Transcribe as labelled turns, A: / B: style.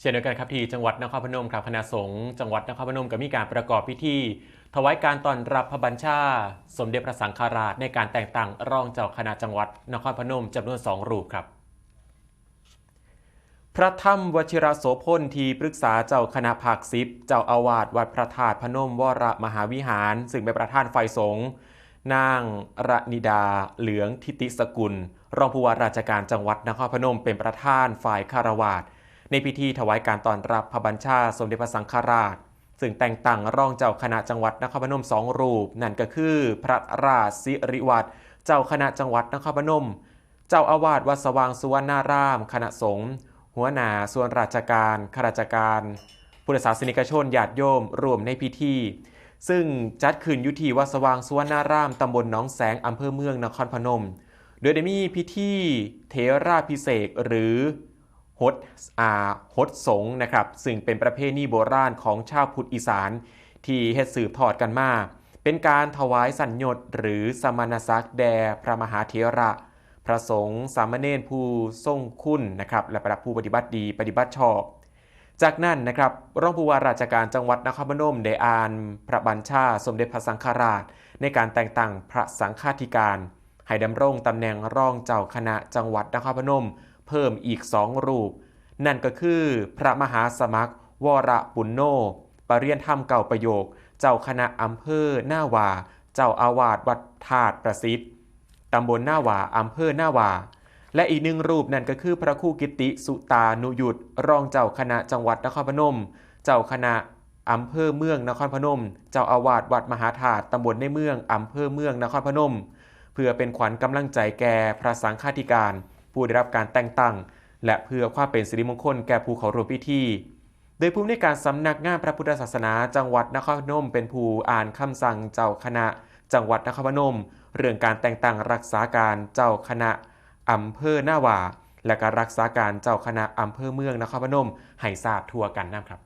A: เช่นเดียวกันครับที่จังหวัดนครพนมครับคณะสงฆ์จังหวัดนครพนมก็มีการประกอบพิธีถวายการต้อนรับพระบัญชา สมเด็จพระสังฆราชในการแต่งตั้งรองเจ้าคณะจังหวัดนครพนมจำนวนสองรูปครับพระถ้ำวชิระโสพลทีปรึกษาเจ้าคณะภาคสิบเจ้าอาวาสวัดพระธาตุพนมวรมหาวิหาร ซึ่งเป็นประธานไฟสงฆ์นางระนิดา เหลืองทิติสกุล รองผู้ว่าราชการจังหวัดนครพนมเป็นประธานฝ่ายคารวาส ในพิธีถวายการต้อนรับพระบัญชาสมเด็จพระสังฆราช ซึ่งแต่งตั้งรองเจ้าคณะจังหวัดนครพนมสองรูป นั่นก็คือ พระราชสิริวัตรเจ้าคณะจังหวัดนครพนม เจ้าอาวาสวัดสว่างสุวรรณาราม คณะสงฆ์หัวหน้าส่วนราชการข้าราชการพุทธศาสนิกชนญาติโยมรวมในพิธี ซึ่งจัดขึ้นอยุทีวัดสว่างสุวรรณารามตำบลหนองแสงอำเภอเมืองนครพนม โดยได้มีพิธีเทราพิเศษหรือ ฮดอาฮดสงนะครับซึ่งเป็นประเพณีโบราณของชาวพุทธอีสาน ที่เฮ็ดสืบทอดกันมา เป็นการถวายสัญญดหรือสมณศักดิ์แด่พระมหาเถระ พระสงฆ์สามเณรผู้ทรงคุณนะครับและประผู้ปฏิบัติดีปฏิบัติชอบ จากนั้นนะครับรองผู้ว่าราชการจังหวัดนครพนมได้อ่านพระบัญชาสมเด็จพระสังฆราช ในการแต่งตั้งพระสังฆาธิการ ให้ดำรงตำแหน่งรองเจ้าคณะจังหวัดนครพนม เพิ่มอีกสองรูป นั่นก็คือพระมหาสมัคร วรปุณโนปรริยนธรรมเก่าประโยค เจ้าคณะอำเภอหน้าวา เจ้าอาวาสวัดธาตุประสิทธิ์ตำบลหน้าวาอำเภอหน้าวา และอีกหนึ่งรูปนั่นก็คือพระคู่กิติสุตานุยุตรองเจ้าคณะจังหวัดนครพนม เจ้าคณะอำเภอเมืองนครพนม เจ้าอาวาสวัดมหาธาตุตำบลในเมืองอำเภอเมืองนครพนม เพื่อเป็นขวัญกำลังใจแก่พระสังฆาธิการ ผู้ได้รับการแต่งตั้ง และเพื่อความเป็นสิริมงคลแก่ผู้เขาร่วมพิธี โดยผู้ในการสำนักงานพระพุทธศาสนา จังหวัดนครพนมเป็นผู้อ่านคำสั่งเจ้าคณะ จังหวัดนครพนม เรื่องการแต่งตั้งรักษาการเจ้าคณะอำเภอหน้าหวาและการรักษาการเจ้าคณะอำเภอเมืองนครพนมให้ทราบทั่วกันนะครับ